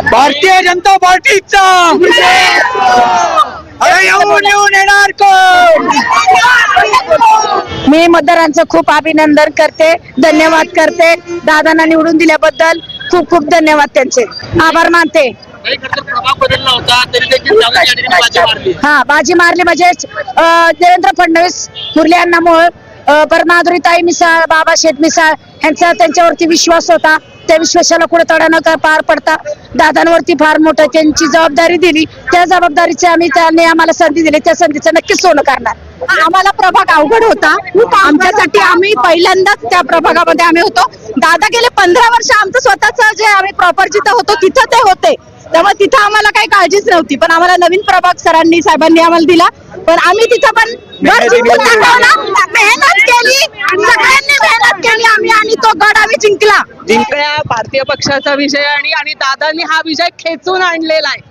भारतीय जनता पार्टीचा. अरे येऊन येऊन येणार कोण? मी मतदारांचं खूप अभिनंदन करते धन्यवाद करते. दादांना निवडून दिल्याबद्दल खूप खूप धन्यवाद त्यांचे. आभार मानते. हा बाजी मारली म्हणजे अं, देवेंद्र फडणवीस मुरली अण्णामुळे पर माधुरीताई मिसाळ बाबा शेठ मिसाळ यांचा त्यांच्यावरती विश्वास होता. त्या विश्वासाला कुठे तडा न पार पडता दादांवरती फार मोठं त्यांची जबाबदारी दिली. त्या जबाबदारीची आम्ही त्यांनी आम्हाला संधी दिली. त्या संधीचं नक्कीच सोनं करणार आम्हाला प्रभाग अवघड होता. आमच्यासाठी आम्ही पहिल्यांदाच त्या प्रभागामध्ये आम्ही होतो. दादा गेले पंधरा वर्ष आमचं स्वतःच जे आम्ही प्रॉपर जिथं होतो तिथं ते होते. त्यामुळे तिथं आम्हाला काही काळजीच नव्हती. पण आम्हाला नवीन प्रभाग सरांनी साहेबांनी आम्हाला दिला. पण आम्ही तिथं पण गड जिंकून दाखवला मेहनत केली सगळ्यांनी मेहनत केली आम्ही आणि तो गड आम्ही जिंकण्या भारतीय पक्षाचा विजय आणि आणि दादांनी हा विजय खेचून आणलेला आहे.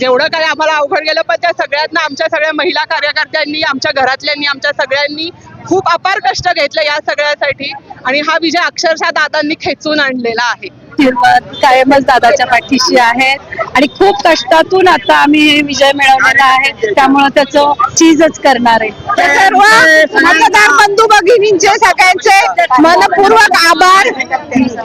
जेवढं काही आम्हाला अवघड गेलं पण त्या सगळ्यांना आमच्या सगळ्या महिला कार्यकर्त्यांनी आमच्या घरातल्यांनी आमच्या सगळ्यांनी खूप अपार कष्ट घेतले या सगळ्यासाठी. आणि हा विजय अक्षरशः दादांनी खेचून आणलेला आहे. कायमच दादाच्या पाठीशी आहेत आणि खूप कष्टातून आता आम्ही हे विजय मिळवलेला आहे. त्यामुळे त्याचं चीजच करणार आहे. सर्व मतदार बंधू भगिनींचे सगळ्यांचे मनपूर्वक आभार.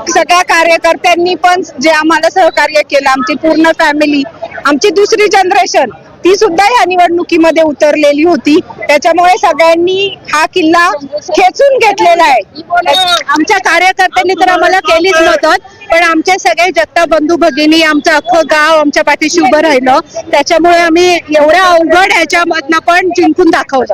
सगळ्या कार्यकर्त्यांनी पण जे आम्हाला सहकार्य केलं आमची पूर्ण फॅमिली आमची दुसरी जनरेशन ती सुद्धा या निवडणुकीमध्ये उतरलेली होती. त्याच्यामुळे सगळ्यांनी हा किल्ला खेचून घेतलेला आहे. आमच्या कार्यकर्त्यांनी तर आम्हाला केलीच मदत पण आमचे सगळे जगता बंधू भगिनी आमचं अख्खं गाव आमच्या पाठीशी उभं राहिलं. त्याच्यामुळे आम्ही एवढ्या अवघड ह्याच्यामधनं पण जिंकून दाखवलं.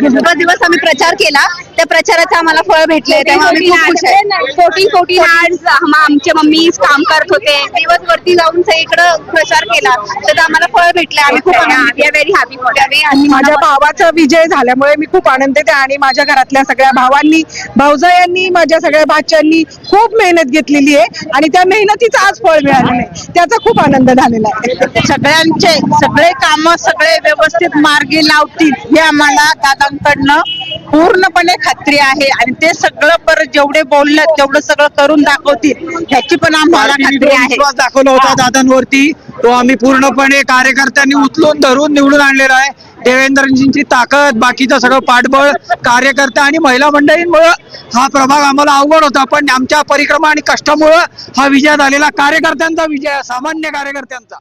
दिवस दिवस आम्ही प्रचार केला. त्या प्रचाराचं आम्हाला फळ भेटले तेव्हा आम्ही खूप खुश आहे. फोर्टीन फोर्टीन आर्ट्स आमचे मम्मी काम करत होते. दिवस वरती जाऊन सगळीकडे प्रचार केला. तर आम्हाला फळ भेटले. आम्ही खूप व्हेरी हॅपी आणि माझ्या भावाचा विजय झाल्यामुळे मी खूप आनंदित आहे. आणि माझ्या घरातल्या सगळ्या भावांनी भाऊजायांनी माझ्या सगळ्या भाच्यांनी खूप मेहनत घेतलेली आहे आणि त्या मेहनतीचं आज फळ मिळालेलं आहे. त्याचा खूप आनंद झालेला आहे. सगळ्यांचे सगळे काम सगळे व्यवस्थित मार्गी लावतील हे आम्हाला दादांकडनं पूर्णपणे खात्री आहे आणि ते सगळं परत जेवढे बोलले तेवढं सगळं करून दाखवतील ह्याची पण आम्हाला खात्री आहे. विश्वास दाखवला होता दादांवरती. तो आम्ही पूर्णपणे कार्यकर्त्यांनी उचलून धरून निवडून आणलेला आहे. देवेंद्रजींची ताकद बाकीचं सगळं पाठबळ कार्यकर्ते आणि महिला मंडळींमुळं हा प्रभाग आम्हाला अवघड होता. पण आमच्या परिक्रमा आणि कष्टामुळं हा विजय झालेला कार्यकर्त्यांचा विजय सामान्य कार्यकर्त्यांचा.